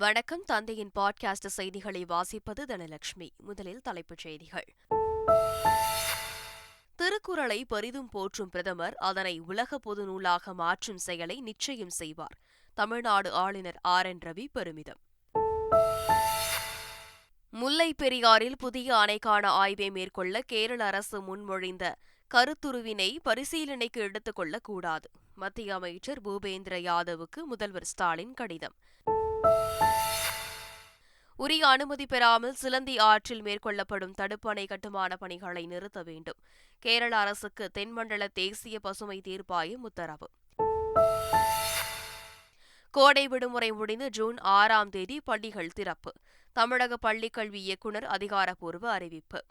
வணக்கம். தந்தையின் பாட்காஸ்ட் செய்திகளை வாசிப்பது தனலட்சுமி. முதலில் தலைப்புச் செய்திகள். திருக்குறளை பெரிதும் போற்றும் பிரதமர் அதனை உலக பொது நூலாக மாற்றும் செயலை நிச்சயம் செய்வார். தமிழ்நாடு ஆளுநர் ஆர். என். ரவி பெருமிதம். முல்லை பெரியாறில் புதிய அணைக்கான ஆய்வை மேற்கொள்ள கேரள அரசு முன்மொழிந்த கருத்துருவினை பரிசீலனைக்கு எடுத்துக் கொள்ளக்கூடாது. மத்திய அமைச்சர் பூபேந்திர யாதவுக்கு முதல்வர் ஸ்டாலின் கடிதம். உரிய அனுமதி பெறாமல் சிலந்தி ஆற்றில் மேற்கொள்ளப்படும் தடுப்பணை கட்டுமான பணிகளை நிறுத்த வேண்டும். கேரள அரசுக்கு தென்மண்டல தேசிய பசுமை தீர்ப்பாயம் உத்தரவு. கோடை விடுமுறை முடிந்து ஜூன் ஆறாம் தேதி பள்ளிகள் திறப்பு. தமிழக பள்ளிக்கல்வி இயக்குநர் அதிகாரப்பூர்வ அறிவிப்பு.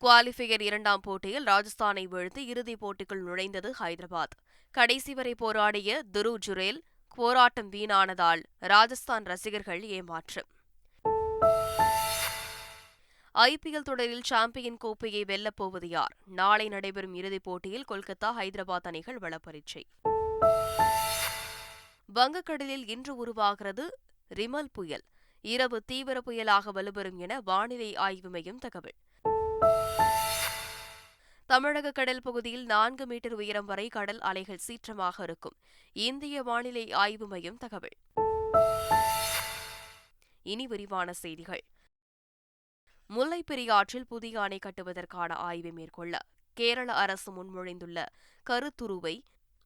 குவாலிஃபையர் இரண்டாம் போட்டியில் ராஜஸ்தானை வீழ்த்து இறுதிப் போட்டிக்குள் நுழைந்தது ஹைதராபாத். கடைசி வரை போராடிய துரு ஜுரேல் போராட்டம் வீணானதால் ராஜஸ்தான் ரசிகர்கள் ஏமாற்றம் ஐபிஎல் தொடரில் சாம்பியன் கோப்பையை வெல்லப்போவது யார்? நாளை நடைபெறும் இறுதிப் போட்டியில் கொல்கத்தா ஹைதராபாத் அணிகள் வளப்பரீட்சை. வங்கக்கடலில் இன்று உருவாகிறது ரிமல் புயல். இரவு தீவிர புயலாக வலுப்பெறும் என வானிலை ஆய்வு மையம் தகவல். தமிழக கடல் பகுதியில் நான்கு மீட்டர் உயரம் வரை கடல் அலைகள் சீற்றமாக இருக்கும். இந்திய வானிலை ஆய்வு மையம் தகவல். இனி விரிவான செய்திகள். முல்லைப்பெரியாற்றில் புதிய அணை கட்டுவதற்கான ஆய்வை மேற்கொள்ள கேரள அரசு முன்மொழிந்துள்ள கருத்துருவை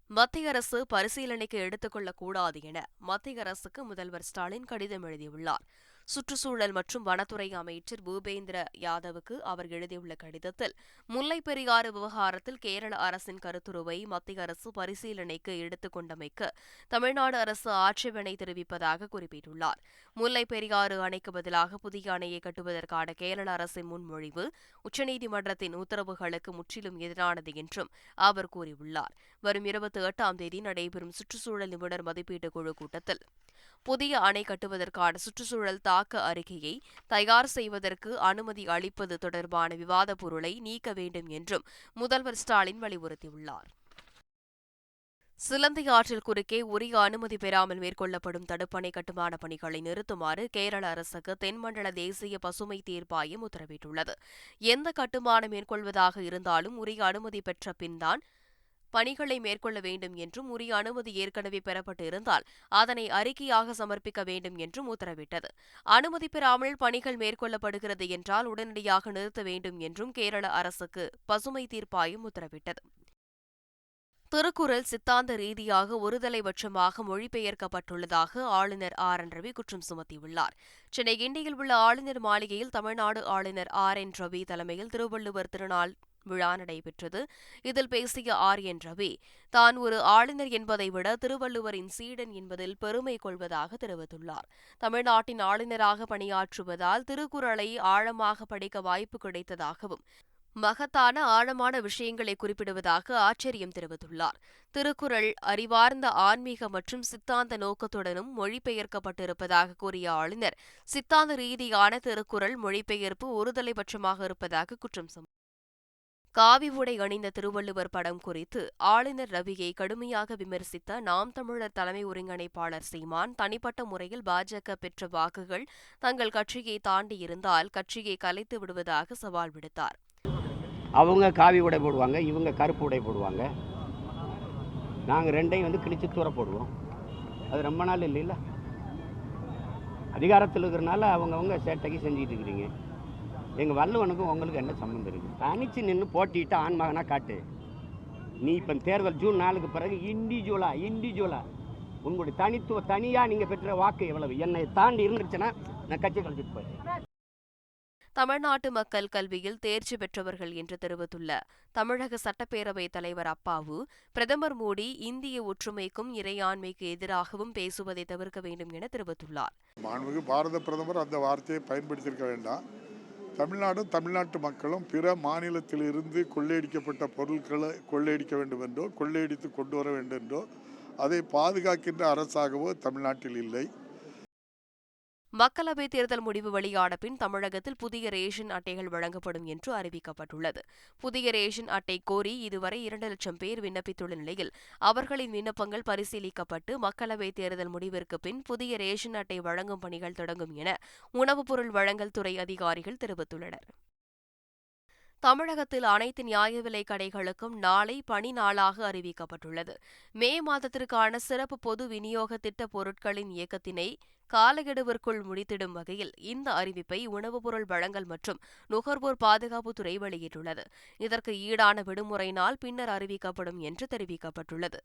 மத்திய அரசு பரிசீலனைக்கு எடுத்துக்கொள்ளக்கூடாது என மத்திய அரசுக்கு முதல்வர் ஸ்டாலின் கடிதம் எழுதியுள்ளார். சுற்றுச்சூழல் மற்றும் வனத்துறை அமைச்சர் பூபேந்திர யாதவுக்கு அவர் எழுதியுள்ள கடிதத்தில் முல்லை பெரியாறு விவகாரத்தில் கேரள அரசின் கருத்துருவை மத்திய அரசு பரிசீலனைக்கு எடுத்துக் கொண்டமைக்கு தமிழ்நாடு அரசு ஆட்சேபனை தெரிவிப்பதாக குறிப்பிட்டுள்ளார். முல்லை பெரியாறு அணைக்கு பதிலாக புதிய அணையை கட்டுவதற்கான கேரள அரசின் முன்மொழிவு உச்சநீதிமன்றத்தின் உத்தரவுகளுக்கு முற்றிலும் எதிரானது என்றும் அவர் கூறியுள்ளார். வரும் இருபத்தி எட்டாம் தேதி நடைபெறும் சுற்றுச்சூழல் நிபுணர் மதிப்பீட்டு குழு கூட்டத்தில் புதிய அணை கட்டுவதற்கான சுற்றுச்சூழல் தாக்க அறிக்கையை தயார் செய்வதற்கு அனுமதி அளிப்பது தொடர்பான விவாத பொருளை நீக்க வேண்டும் என்றும் முதல்வர் ஸ்டாலின் வலியுறுத்தியுள்ளார். சிலந்தி ஆற்றில் குறுக்கே உரிய அனுமதி பெறாமல் மேற்கொள்ளப்படும் தடுப்பணை கட்டுமான பணிகளை நிறுத்துமாறு கேரள அரசுக்கு தென்மண்டல தேசிய பசுமை தீர்ப்பாயம் உத்தரவிட்டுள்ளது. எந்த கட்டுமானம் மேற்கொள்வதாக இருந்தாலும் உரிய அனுமதி பெற்ற பின்தான் பணிகளை மேற்கொள்ள வேண்டும் என்றும் உரிய அனுமதி ஏற்கனவே பெறப்பட்டு இருந்தால் அதனை அறிக்கையாக சமர்ப்பிக்க வேண்டும் என்றும் உத்தரவிட்டது. அனுமதி பெறாமல் பணிகள் மேற்கொள்ளப்படுகிறது என்றால் உடனடியாக நிறுத்த வேண்டும் என்றும் கேரள அரசுக்கு பசுமை தீர்ப்பாயம் உத்தரவிட்டது. திருக்குறள் சித்தாந்த ரீதியாக ஒருதலைபட்சமாக மொழிபெயர்க்கப்பட்டுள்ளதாக ஆளுநர் ஆர். என். ரவி குற்றம் சுமத்தியுள்ளார். சென்னை கிண்டியில் உள்ள ஆளுநர் மாளிகையில் தமிழ்நாடு ஆளுநர் ஆர். என். ரவி தலைமையில் திருவள்ளுவர் திருநாள் விழா நடைபெற்றது. இதில் பேசிய ஆர் என் ரவி தான் ஒரு ஆளுநர் என்பதை விட திருவள்ளுவரின் சீடன் என்பதில் பெருமை கொள்வதாக தெரிவித்துள்ளார். தமிழ்நாட்டின் ஆளுநராக பணியாற்றுவதால் திருக்குறளை ஆழமாக படிக்க வாய்ப்பு கிடைத்ததாகவும் மகத்தான ஆழமான விஷயங்களை குறிப்பிடுவதாக ஆச்சரியம் தெரிவித்துள்ளார். திருக்குறள் அறிவார்ந்த ஆன்மீக மற்றும் சித்தாந்த நோக்கத்துடனும் மொழிபெயர்க்கப்பட்டிருப்பதாக கூறிய ஆளுநர் சித்தாந்த ரீதியான திருக்குறள் மொழிபெயர்ப்பு ஒருதலைபட்சமாக இருப்பதாக குற்றம் காவி உடை அணிந்த திருவள்ளுவர் படம் குறித்து ஆளுநர் ரவியை கடுமையாக விமர்சித்த நாம் தமிழர் தலைமை ஒருங்கிணைப்பாளர் சீமான் தனிப்பட்ட முறையில் பாஜக பெற்ற வாக்குகள் தங்கள் கட்சியை தாண்டி இருந்தால் கட்சியை கலைத்து விடுவதாக சவால் விடுத்தார். அவங்க காவி உடை போடுவாங்க இவங்க கருப்பு உடை போடுவாங்க. நாங்கள் ரெண்டையும் வந்து கிழிச்சு தூர போடுவோம். அது ரொம்ப நாள் இல்லைல்ல? அதிகாரத்தில் இருக்கிறனால அவங்கவுங்க சேட்டைக்கு செஞ்சுட்டு இருக்கிறீங்க. எங்கள் வல்லவனுக்கும் உங்களுக்கு என்ன சம்மந்தம் இருக்குது தனிச்சு நின்று போட்டிட்டு ஆண் மகனாக காட்டு. நீ இப்போ தேர்தல் ஜூன் நாலுக்கு பிறகு இண்டிவிஜுவலா இண்டிவிஜுவலா உங்களுடைய தனித்துவ தனியாக நீங்கள் பெற்ற வாக்கு எவ்வளவு? என்னை தாண்டி இருந்துச்சுன்னா நான் கட்சி கழிச்சிட்டு போயிடுறேன் தமிழ்நாட்டு மக்கள் கல்வியில் தேர்ச்சி பெற்றவர்கள் என்று தெரிவித்துள்ள தமிழக சட்டப்பேரவைத் தலைவர் அப்பாவு பிரதமர் மோடி இந்திய ஒற்றுமைக்கும் இறையாண்மைக்கு எதிராகவும் பேசுவதை தவிர்க்க வேண்டும் என தெரிவித்துள்ளார். மாண்புமிகு பாரத பிரதமர் அந்த வார்த்தையை பயன்படுத்தியிருக்க வேண்டாம். தமிழ்நாடும் தமிழ்நாட்டு மக்களும் பிற மாநிலத்திலிருந்து கொள்ளையடிக்கப்பட்ட பொருட்களை கொள்ளையடிக்க வேண்டும் என்றோ கொள்ளையடித்து கொண்டு வர வேண்டும் என்றோ அதை பாதுகாக்கின்ற அரசாகவோ தமிழ்நாட்டில் இல்லை. மக்களவைத் தேர்தல் முடிவு வெளியான பின் தமிழகத்தில் புதிய ரேஷன் அட்டைகள் வழங்கப்படும் என்று அறிவிக்கப்பட்டுள்ளது. புதிய ரேஷன் அட்டை கோரி இதுவரை இரண்டு லட்சம் பேர் விண்ணப்பித்துள்ள நிலையில் அவர்களின் விண்ணப்பங்கள் பரிசீலிக்கப்பட்டு மக்களவைத் தேர்தல் முடிவிற்கு பின் புதிய ரேஷன் அட்டை வழங்கும் பணிகள் தொடங்கும் என உணவுப் பொருள் வழங்கல் துறை அதிகாரிகள் தெரிவித்துள்ளனர். தமிழகத்தில் அனைத்து நியாய விலை கடைகளுக்கும் நாளை பணி நாளாக அறிவிக்கப்பட்டுள்ளது. மே மாதத்திற்கான சிறப்பு பொது விநியோக திட்ட பொருட்களின் இயக்கத்தினை காலக்கெடுவிற்குள் முடித்திடும் வகையில் இந்த அறிவிப்பை உணவுப் பொருள் வழங்கல் மற்றும் நுகர்வோர் பாதுகாப்புத்துறை வெளியிட்டுள்ளது. இதற்கு ஈடான விடுமுறை நாள் பின்னர் அறிவிக்கப்படும் என்று தெரிவிக்கப்பட்டுள்ளது.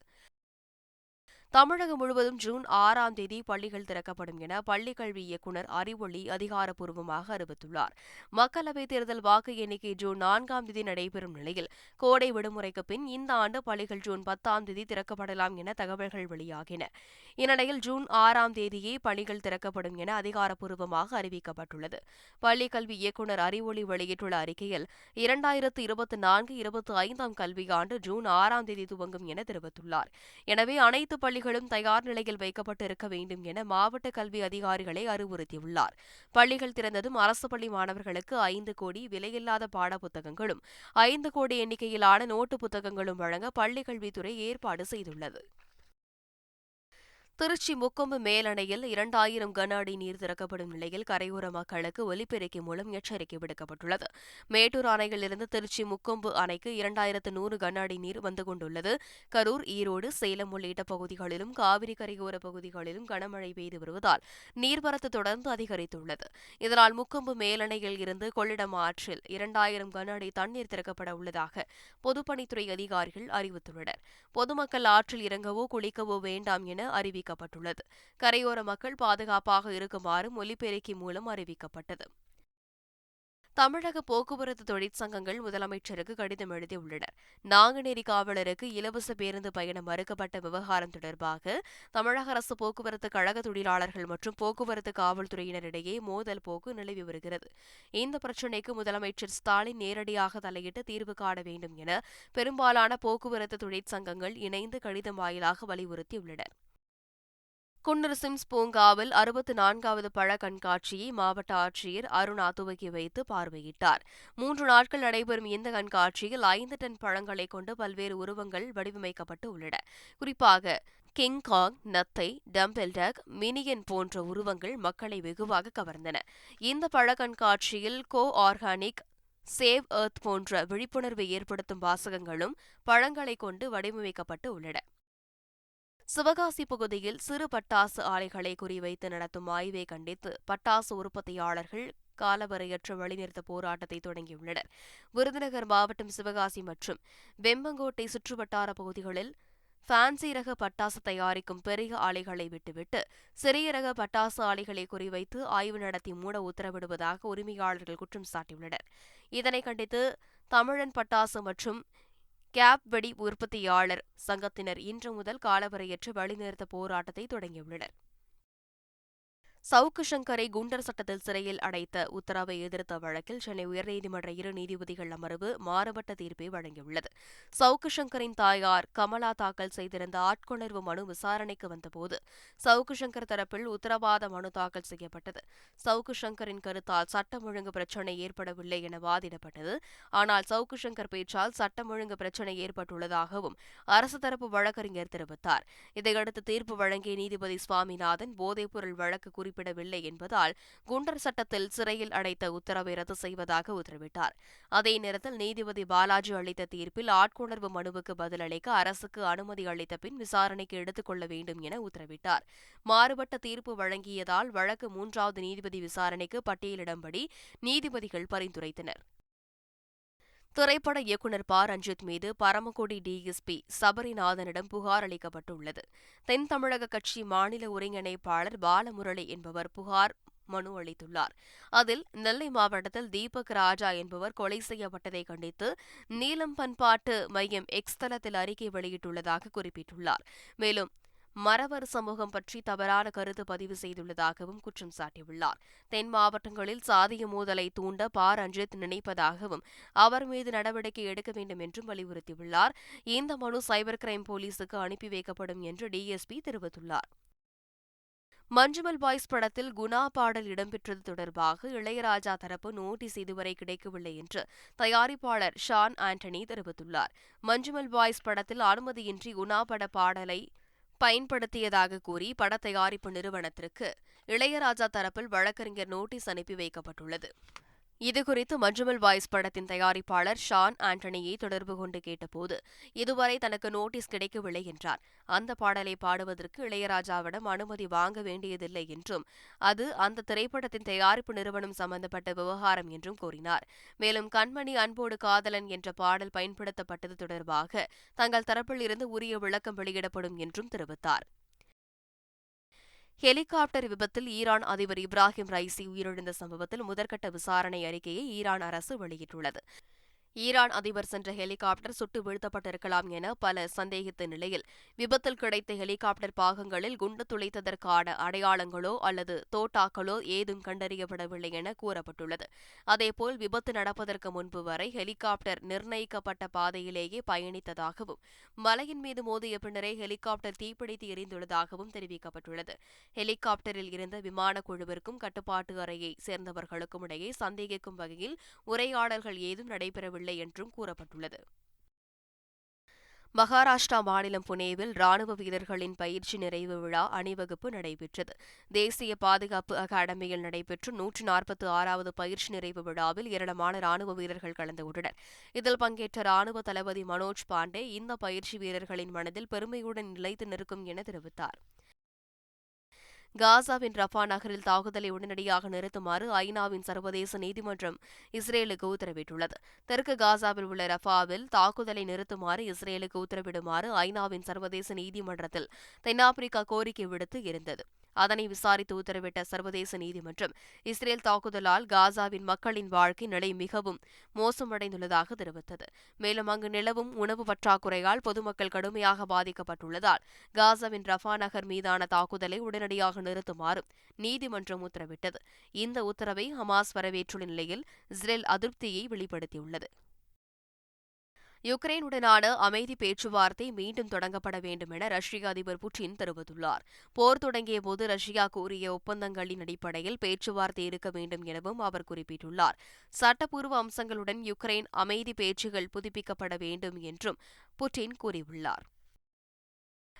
தமிழகம் முழுவதும் ஜூன் ஆறாம் தேதி பள்ளிகள் திறக்கப்படும் என பள்ளிக்கல்வி இயக்குநர் அறிவொளி அதிகாரப்பூர்வமாக அறிவித்துள்ளார். மக்களவைத் தேர்தல் வாக்கு எண்ணிக்கை ஜூன் நான்காம் தேதி நடைபெறும் நிலையில் கோடை விடுமுறைக்கு பின் இந்த ஆண்டு பள்ளிகள் ஜூன் பத்தாம் தேதி திறக்கப்படலாம் என தகவல்கள் வெளியாகின. இந்நிலையில் ஜூன் ஆறாம் தேதியே பள்ளிகள் திறக்கப்படும் என அதிகாரப்பூர்வமாக அறிவிக்கப்பட்டுள்ளது. பள்ளிக்கல்வி இயக்குநர் அறிவொளி வெளியிட்டுள்ள அறிக்கையில் இரண்டாயிரத்து இருபத்தி நான்கு இருபத்தி ஐந்தாம் கல்வியாண்டு ஜூன் ஆறாம் தேதி துவங்கும் என தெரிவித்துள்ளார். எனவே அனைத்து பள்ளி பள்ளிகளும் தயார் நிலையில் வைக்கப்பட்டு இருக்க வேண்டும் என மாவட்ட கல்வி அதிகாரிகளை அறிவுறுத்தியுள்ளார். பள்ளிகள் திறந்ததும் அரசு பள்ளி மாணவர்களுக்கு ஐந்து கோடி விலையில்லாத பாட புத்தகங்களும் ஐந்து கோடி எண்ணிக்கையிலான நோட்டு புத்தகங்களும் வழங்க பள்ளிக்கல்வித்துறை ஏற்பாடு செய்துள்ளது. திருச்சி முக்கொம்பு மேலணையில் இரண்டாயிரம் கன அடி நீர் திறக்கப்படும் நிலையில் கரையோர மக்களுக்கு ஒலிபெருக்கி மூலம் எச்சரிக்கை விடுக்கப்பட்டுள்ளது. மேட்டூர் அணையிலிருந்து திருச்சி முக்கொம்பு அணைக்கு இரண்டாயிரத்து நூறு கன அடி நீர் வந்து கொண்டுள்ளது. கரூர் ஈரோடு சேலம் உள்ளிட்ட பகுதிகளிலும் காவிரி கரையோர பகுதிகளிலும் கனமழை பெய்து வருவதால் நீர்வரத்து தொடர்ந்து அதிகரித்துள்ளது. இதனால் முக்கொம்பு மேலணையில் இருந்து கொள்ளிடம் ஆற்றில் இரண்டாயிரம் கன அடி தண்ணீர் திறக்கப்பட உள்ளதாக பொதுப்பணித்துறை அதிகாரிகள் அறிவித்துள்ளனர். பொதுமக்கள் ஆற்றில் இறங்கவோ குளிக்கவோ வேண்டாம் என அறிவிக்கப்பட்டுள்ளது. கரையோர மக்கள் பாதுகாப்பாக இருக்குமாறு ஒலிபெருக்கி மூலம் அறிவிக்கப்பட்டது. தமிழக போக்குவரத்து தொழிற்சங்கங்கள் முதலமைச்சருக்கு கடிதம் எழுதியுள்ளனர். நாங்குநேரி காவலருக்கு இலவச பேருந்து பயணம் மறுக்கப்பட்ட விவகாரம் தொடர்பாக தமிழக அரசு போக்குவரத்து கழக தொழிலாளர்கள் மற்றும் போக்குவரத்து காவல்துறையினரிடையே மோதல் போக்கு நிலவி வருகிறது. இந்த பிரச்சினைக்கு முதலமைச்சர் ஸ்டாலின் நேரடியாக தலையிட்டு தீர்வு காண வேண்டும் என பெரும்பாலான போக்குவரத்து தொழிற்சங்கங்கள் இணைந்து கடிதம் வாயிலாக வலியுறுத்தியுள்ளனர். குன்னர் சிம்ஸ் பூங்காவில் அறுபத்து நான்காவது பழ கண்காட்சியை மாவட்ட ஆட்சியர் அருணா துவக்கி வைத்து பார்வையிட்டார். மூன்று நாட்கள் நடைபெறும் இந்த கண்காட்சியில் ஐந்து டன் பழங்களை கொண்டு பல்வேறு உருவங்கள் வடிவமைக்கப்பட்டு உள்ளன. குறிப்பாக கிங்காங் நத்தை டம்பெல்டக் மினியன் போன்ற உருவங்கள் மக்களை வெகுவாக கவர்ந்தன. இந்த பழ கண்காட்சியில் கோ ஆர்கானிக் சேவ் எர்த் போன்ற விழிப்புணர்வை ஏற்படுத்தும் வாசகங்களும் பழங்களை கொண்டு வடிவமைக்கப்பட்டு உள்ளன. சிவகாசி பகுதியில் சிறு பட்டாசு ஆலைகளை குறிவைத்து நடத்தும் ஆய்வை கண்டித்து பட்டாசு உற்பத்தியாளர்கள் காலவரையற்ற வழிநிறுத்த போராட்டத்தை தொடங்கியுள்ளனர். விருதுநகர் மாவட்டம் சிவகாசி மற்றும் வெம்பங்கோட்டை சுற்றுவட்டார பகுதிகளில் ஃபேன்சி ரக பட்டாசு தயாரிக்கும் பெரிய ஆலைகளை விட்டுவிட்டு சிறிய ரக பட்டாசு ஆலைகளை குறிவைத்து ஆய்வு நடத்தி மூட உத்தரவிடுவதாக உரிமையாளர்கள் குற்றம் சாட்டியுள்ளனர். இதனை கண்டித்து தமிழன் பட்டாசு மற்றும் கேப் வெடி உற்பத்தியாளர் சங்கத்தினர் இன்று முதல் காலவரையற்ற வழிநிறுத்த போராட்டத்தை தொடங்கியுள்ளனர். சவுக்கு சங்கரை குண்டர் சட்டத்தில் சிறையில் அடைத்த உத்தரவை எதிர்த்த வழக்கில் சென்னை உயர்நீதிமன்ற இரு நீதிபதிகள் அமர்வு மாறுபட்ட தீர்ப்பை வழங்கியுள்ளது. சவுக்கு சங்கரின் தாயார் கமலா தாக்கல் செய்திருந்த ஆட்கொணர்வு மனு விசாரணைக்கு வந்தபோது சவுக்கு சங்கர் தரப்பில் உத்தரவாத மனு தாக்கல் செய்யப்பட்டது. சவுக்கு சங்கரின் கருத்தால் சட்டம் ஒழுங்கு பிரச்சினை ஏற்படவில்லை என வாதிடப்பட்டது. ஆனால் சவுக்கு சங்கர் பேச்சால் சட்டம் ஒழுங்கு பிரச்சினை ஏற்பட்டுள்ளதாகவும் அரசு தரப்பு வழக்கறிஞர் தெரிவித்தார். இதையடுத்து தீர்ப்பு வழங்கிய நீதிபதி சுவாமிநாதன் போதைப்பொருள் வழக்கு குறிப்பு குறிப்பிடவில்லை என்பதால் குண்டர் சட்டத்தில் சிறையில் அடைத்த உத்தரவை ரத்து செய்வதாக உத்தரவிட்டார். அதே நேரத்தில் நீதிபதி பாலாஜி அளித்த தீர்ப்பில் ஆட்கொணர்வு மனுவுக்கு பதிலளிக்க அரசுக்கு அனுமதி அளித்த பின் விசாரணைக்கு எடுத்துக் கொள்ள வேண்டும் என உத்தரவிட்டார். மாறுபட்ட தீர்ப்பு வழங்கியதால் வழக்கு மூன்றாவது நீதிபதி விசாரணைக்கு பட்டியலிடும்படி நீதிபதிகள் பரிந்துரைத்தனர். திரைப்பட இயக்குநர் ப. ரஞ்சித் மீது பரமக்குடி டிஎஸ்பி சபரிநாதனிடம் புகார் அளிக்கப்பட்டுள்ளது. தென் தமிழக கட்சி மாநில ஒருங்கிணைப்பாளர் பாலமுரளி என்பவர் புகார் மனு அளித்துள்ளார். அதில் நெல்லை மாவட்டத்தில் தீபக் ராஜா என்பவர் கொலை செய்யப்பட்டதை கண்டித்து நீலம் பண்பாட்டு மையம் எக்ஸ் தளத்தில் அறிக்கை வெளியிட்டுள்ளதாக குறிப்பிட்டுள்ளார். மேலும் மறவர் சமூகம் பற்றி தவறான கருத்து பதிவு செய்துள்ளதாகவும் குற்றம் சாட்டியுள்ளார். தென் மாவட்டங்களில் சாதிய மோதலை தூண்ட ப. ரஞ்சித் நினைப்பதாகவும் அவர் மீது நடவடிக்கை எடுக்க வேண்டும் என்றும் வலியுறுத்தியுள்ளார். இந்த மனு சைபர் கிரைம் போலீசுக்கு அனுப்பி வைக்கப்படும் என்று டிஎஸ்பி தெரிவித்துள்ளார். மஞ்சுமல் பாய்ஸ் படத்தில் குணா பாடல் இடம்பெற்றது தொடர்பாக இளையராஜா தரப்பு நோட்டீஸ் இதுவரை கிடைக்கவில்லை என்று தயாரிப்பாளர் ஷான் ஆண்டனி தெரிவித்துள்ளார். மஞ்சுமல் பாய்ஸ் படத்தில் அனுமதியின்றி குணா பட பாடலை பயன்படுத்தியதாக கூறி பட தயாரிப்பு நிறுவனத்திற்கு இளையராஜா தரப்பில் வழக்கறிஞர் நோட்டீஸ் அனுப்பி வைக்கப்பட்டுள்ளது. இதுகுறித்து மஞ்சுமல் வாய்ஸ் படத்தின் தயாரிப்பாளர் ஷான் ஆண்டனியை தொடர்பு கொண்டு கேட்டபோது இதுவரை தனக்கு நோட்டீஸ் கிடைக்கவில்லை என்றார். அந்த பாடலை பாடுவதற்கு இளையராஜாவிடம் அனுமதி வாங்க வேண்டியதில்லை என்றும் அது அந்த திரைப்படத்தின் தயாரிப்பு நிறுவனம் சம்பந்தப்பட்ட விவகாரம் என்றும் கூறினார். மேலும் கண்மணி அன்போடு காதலன் என்ற பாடல் பயன்படுத்தப்பட்டது தொடர்பாக தங்கள் தரப்பில் இருந்து உரிய விளக்கம் வெளியிடப்படும் என்றும் தெரிவித்தார். ஹெலிகாப்டர் விபத்தில் ஈரான் அதிபர் இப்ராஹிம் ரைசி உயிரிழந்த சம்பவத்தில் முதற்கட்ட விசாரணை அறிக்கையை ஈரான் அரசு வெளியிட்டுள்ளது. ஈரான் அதிபர் சென்ற ஹெலிகாப்டர் சுட்டு வீழ்த்தப்பட்டிருக்கலாம் என பல சந்தேகித்த நிலையில் விபத்தில் கிடைத்த ஹெலிகாப்டர் பாகங்களில் குண்டு துளைத்ததற்கான அடையாளங்களோ அல்லது தோட்டாக்களோ ஏதும் கண்டறியப்படவில்லை என கூறப்பட்டுள்ளது. அதேபோல் விபத்து நடப்பதற்கு முன்பு வரை ஹெலிகாப்டர் நிர்ணயிக்கப்பட்ட பாதையிலேயே பயணித்ததாகவும் மலையின் மீது மோதிய பின்னரே ஹெலிகாப்டர் தீப்பிடித்து எரிந்துள்ளதாகவும் தெரிவிக்கப்பட்டுள்ளது. ஹெலிகாப்டரில் இருந்த விமான குழுவிற்கும் கட்டுப்பாட்டு அறையை சேர்ந்தவர்களுக்கும் இடையே சந்தேகிக்கும் வகையில் உரையாடல்கள் ஏதும் நடைபெறவில்லை இல்லை என்றும் கூறப்பட்டுள்ளது. மகாராஷ்டிரா மாநிலம் புனேவில் ராணுவ வீரர்களின் பயிற்சி நிறைவு விழா அணிவகுப்பு நடைபெற்றது. தேசிய பாதுகாப்பு அகாடமியில் நடைபெற்ற நூற்று நாற்பத்தி ஆறாவது பயிற்சி நிறைவு விழாவில் ஏராளமான ராணுவ வீரர்கள் கலந்து கொண்டனர் இதில் பங்கேற்ற ராணுவ தளபதி மனோஜ் பாண்டே இந்த பயிற்சி வீரர்களின் மனதில் பெருமையுடன் நிலைத்து நிற்கும் என தெரிவித்தார். காசாவின் ரஃபா நகரில் தாக்குதலை உடனடியாக நிறுத்துமாறு ஐநாவின் சர்வதேச நீதிமன்றம் இஸ்ரேலுக்கு உத்தரவிட்டுள்ளது. தெற்கு காசாவில் உள்ள ரஃபாவில் தாக்குதலை நிறுத்துமாறு இஸ்ரேலுக்கு உத்தரவிடுமாறு ஐநாவின் சர்வதேச நீதிமன்றத்தில் தென்னாப்பிரிக்கா கோரிக்கை விடுத்து இருந்தது. அதனை விசாரித்து உத்தரவிட்ட சர்வதேச நீதிமன்றம் இஸ்ரேல் தாக்குதலால் காசாவின் மக்களின் வாழ்க்கை நிலை மிகவும் மோசமடைந்துள்ளதாக தெரிவித்தது. மேலும் அங்கு நிலவும் உணவு பற்றாக்குறையால் பொதுமக்கள் கடுமையாக பாதிக்கப்பட்டுள்ளதால் காசாவின் ரஃபா நகர் மீதான தாக்குதலை உடனடியாக நிறுத்துமாறும் நீதிமன்றம் உத்தரவிட்டது. இந்த உத்தரவை ஹமாஸ் வரவேற்றுள்ள நிலையில் இஸ்ரேல் அதிருப்தியை வெளிப்படுத்தியுள்ளது. யுக்ரைனுடனான அமைதி பேச்சுவார்த்தை மீண்டும் தொடங்கப்பட வேண்டும் என ரஷ்ய அதிபர் புட்டின் தெரிவித்துள்ளார். போர் தொடங்கிய போது ரஷ்யா கூறிய ஒப்பந்தங்களின் அடிப்படையில் பேச்சுவார்த்தை இருக்க வேண்டும் எனவும் அவர் குறிப்பிட்டுள்ளார். சட்டப்பூர்வ அம்சங்களுடன் யுக்ரைன் அமைதி பேச்சுகள் புதுப்பிக்கப்பட வேண்டும் என்றும் புட்டின் கூறியுள்ளார்.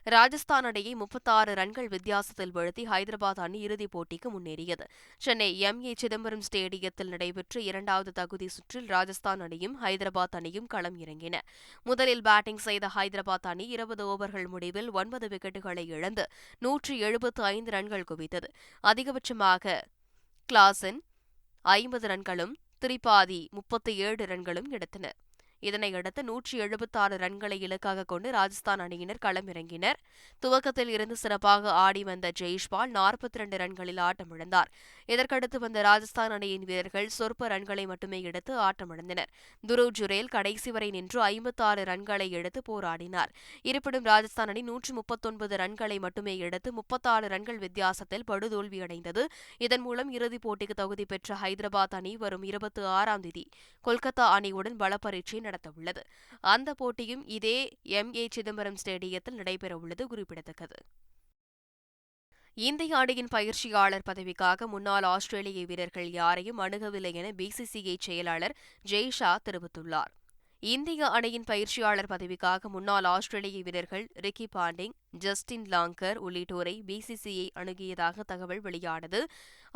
ராஜஸ்தான் அணியை முப்பத்தாறு ரன்கள் வித்தியாசத்தில் வீழ்த்தி ஹைதராபாத் அணி இறுதிப் போட்டிக்கு முன்னேறியது. சென்னை எம். ஏ. சிதம்பரம் ஸ்டேடியத்தில் நடைபெற்ற இரண்டாவது தகுதி சுற்றில் ராஜஸ்தான் அணியும் ஹைதராபாத் அணியும் களம் இறங்கின. முதலில் பேட்டிங் செய்த ஹைதராபாத் அணி இருபது ஓவர்கள் முடிவில் ஒன்பது விக்கெட்டுகளை இழந்து நூற்றி எழுபத்து ஐந்து ரன்கள் குவித்தது. அதிகபட்சமாக கிளாசன் ஐம்பது ரன்களும் திரிபாதி முப்பத்தி ஏழு ரன்களும் எடுத்தன. இதனையடுத்து நூற்றி எழுபத்தாறு ரன்களை இலக்காக கொண்டு ராஜஸ்தான் அணியினர் களமிறங்கினர். துவக்கத்தில் இருந்து சிறப்பாக ஆடி வந்த ஜெய்ஷ்பால் நாற்பத்தி இரண்டு ரன்களில் ஆட்டமிழந்தார். இதற்கடுத்து வந்த ராஜஸ்தான் அணியின் வீரர்கள் சொற்ப ரன்களை மட்டுமே எடுத்து ஆட்டமிழந்தனர். துருவ் ஜுரேல் கடைசி வரை நின்று ஐம்பத்தாறு ரன்களை எடுத்து போராடினார். இருப்பினும் ராஜஸ்தான் அணி நூற்று முப்பத்தொன்பது ரன்களை மட்டுமே எடுத்து முப்பத்தாறு ரன்கள் வித்தியாசத்தில் படுதோல்வியடைந்தது. இதன் மூலம் இறுதிப் போட்டிக்கு தகுதி பெற்ற ஹைதராபாத் அணி வரும் இருபத்தி ஆறாம் தேதி கொல்கத்தா அணியுடன் பலப்பரீட்சை நடத்தவுள்ளது. அந்த போட்டியும் இதே எம். ஏ. சிதம்பரம் ஸ்டேடியத்தில் நடைபெறவுள்ளது குறிப்பிடத்தக்கது. இந்திய அணியின் பயிற்சியாளர் பதவிக்காக முன்னாள் ஆஸ்திரேலிய வீரர்கள் யாரையும் அணுகவில்லை என பிசிசிஐ செயலாளர் ஜெய்ஷா தெரிவித்துள்ளார். இந்திய அணியின் பயிற்சியாளர் பதவிக்காக முன்னாள் ஆஸ்திரேலிய வீரர்கள் ரிக்கி பாண்டிங் ஜஸ்டின் லாங்கர் உள்ளிட்டோரை பிசிசிஐ அணுகியதாக தகவல் வெளியானது.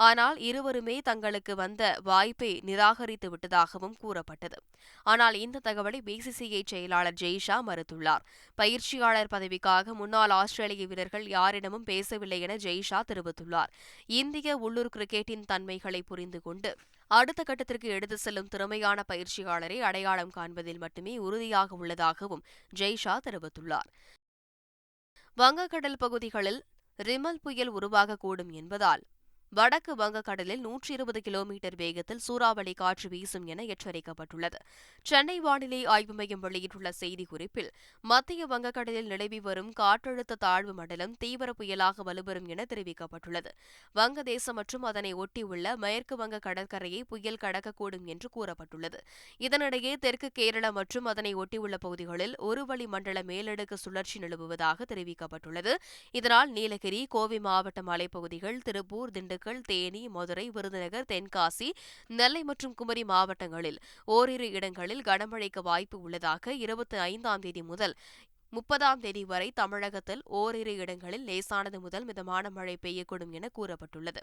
ஆனால் இருவருமே தங்களுக்கு வந்த வாய்ப்பை நிராகரித்து விட்டதாகவும் கூறப்பட்டது. ஆனால் இந்த தகவலை பிசிசிஐ செயலாளர் ஜெய்ஷா மறுத்துள்ளார். பயிற்சியாளர் பதவிக்காக முன்னாள் ஆஸ்திரேலிய வீரர்கள் யாரிடமும் பேசவில்லை என ஜெய்ஷா தெரிவித்துள்ளார். இந்திய உள்ளூர் கிரிக்கெட்டின் தன்மைகளை புரிந்து கொண்டு அடுத்த கட்டத்திற்கு எடுத்து செல்லும் திறமையான பயிற்சியாளரை அடையாளம் காண்பதில் மட்டுமே உறுதியாக உள்ளதாகவும் ஜெய்ஷா தெரிவித்துள்ளார். வங்கக்கடல் பகுதிகளில் ரிமல் புயல் உருவாகக்கூடும் என்பதால் வடக்கு வங்கக்கடலில் நூற்றி இருபது கிலோமீட்டர் வேகத்தில் சூறாவளி காற்று வீசும் என எச்சரிக்கப்பட்டுள்ளது. சென்னை வானிலை ஆய்வு மையம் வெளியிட்டுள்ள செய்திக்குறிப்பில் மத்திய வங்கக்கடலில் நிலவி வரும் காற்றழுத்த தாழ்வு மண்டலம் தீவிர புயலாக வலுவரும் என தெரிவிக்கப்பட்டுள்ளது. வங்கதேசம் மற்றும் அதனை ஒட்டியுள்ள மேற்கு வங்க கடற்கரையை புயல் கடக்கக்கூடும் என்று கூறப்பட்டுள்ளது. இதனிடையே தெற்கு கேரளா மற்றும் அதனை ஒட்டியுள்ள பகுதிகளில் ஒரு வழி மண்டல மேலடுக்கு சுழற்சி நிலவுவதாக தெரிவிக்கப்பட்டுள்ளது. இதனால் நீலகிரி கோவை மாவட்ட மலைப்பகுதிகள் திருப்பூர் திண்டுக்கல் தேனி மதுரை விருதுநகர் தென்காசி நெல்லை மற்றும் குமரி மாவட்டங்களில் ஓரிரு இடங்களில் கனமழைக்கு வாய்ப்பு உள்ளதாக இருபத்தி ஐந்தாம் தேதி முதல் முப்பதாம் தேதி வரை தமிழகத்தில் ஓரிரு இடங்களில் லேசானது முதல் மிதமான மழை பெய்யக்கூடும் என கூறப்பட்டுள்ளது.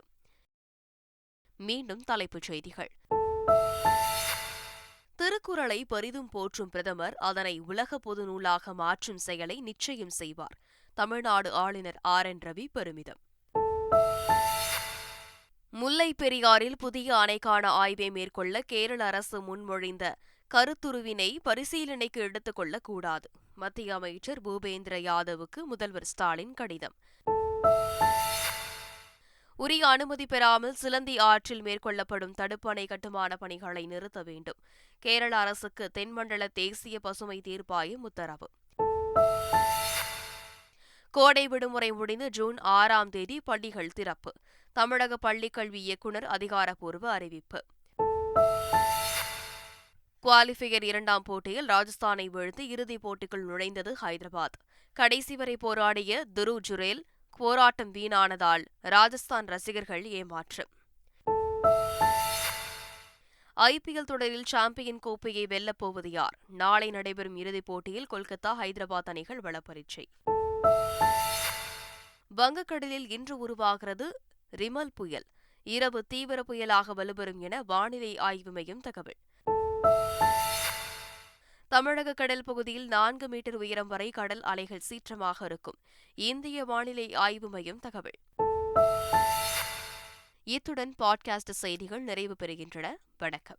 மீண்டும் தலைப்புச் செய்திகள். திருக்குறளை பெரிதும் போற்றும் பிரதமர் அதனை உலக பொது நூலாக மாற்றும் செயலை நிச்சயம் செய்வார். தமிழ்நாடு ஆளுநர் ஆர் என் ரவி பெருமிதம். முல்லை பெரியாறில் புதிய அணைக்கான ஆய்வை மேற்கொள்ள கேரள அரசு முன்மொழிந்த கருத்துருவினை பரிசீலனைக்கு எடுத்துக் கொள்ளக்கூடாது மத்திய அமைச்சர் பூபேந்திர யாதவுக்கு முதல்வர் ஸ்டாலின் கடிதம். உரிய அனுமதி பெறாமல் சிலந்தி ஆற்றில் மேற்கொள்ளப்படும் தடுப்பணை கட்டுமான பணிகளை நிறுத்த வேண்டும். கேரள அரசுக்கு தென்மண்டல தேசிய பசுமை தீர்ப்பாயம் உத்தரவு. கோடை விடுமுறை முடிந்து ஜூன் ஆறாம் தேதி பள்ளிகள் திறப்பு. தமிழக பள்ளிக்கல்வி இயக்குநர் அதிகாரப்பூர்வ அறிவிப்பு. குவாலிஃபையர் இரண்டாம் போட்டியில் ராஜஸ்தானை வீழ்த்தி இறுதிப் போட்டிக்குள் நுழைந்தது ஹைதராபாத். கடைசி வரை போராடிய துரு ஜுரேல் போராட்டம் வீணானதால் ராஜஸ்தான் ரசிகர்கள் ஏமாற்று. ஐபிஎல் தொடரில் சாம்பியன் கோப்பையை வெல்லப்போவது யார்? நாளை நடைபெறும் இறுதிப் போட்டியில் கொல்கத்தா ஹைதராபாத் அணிகள் வளப்பரீட்சை. வங்கக்கடலில் இன்று உருவாகிறது ரிமல் புயல். இரவு தீவிர புயலாக வலுப்பெறும் என வானிலை ஆய்வு மையம் தகவல். தமிழக கடல் பகுதியில் நான்கு மீட்டர் உயரம் வரை கடல் அலைகள் சீற்றமாக இருக்கும். இந்திய வானிலை ஆய்வு மையம் தகவல். இத்துடன் பாட்காஸ்ட் செய்திகள் நிறைவு பெறுகின்றன. வணக்கம்.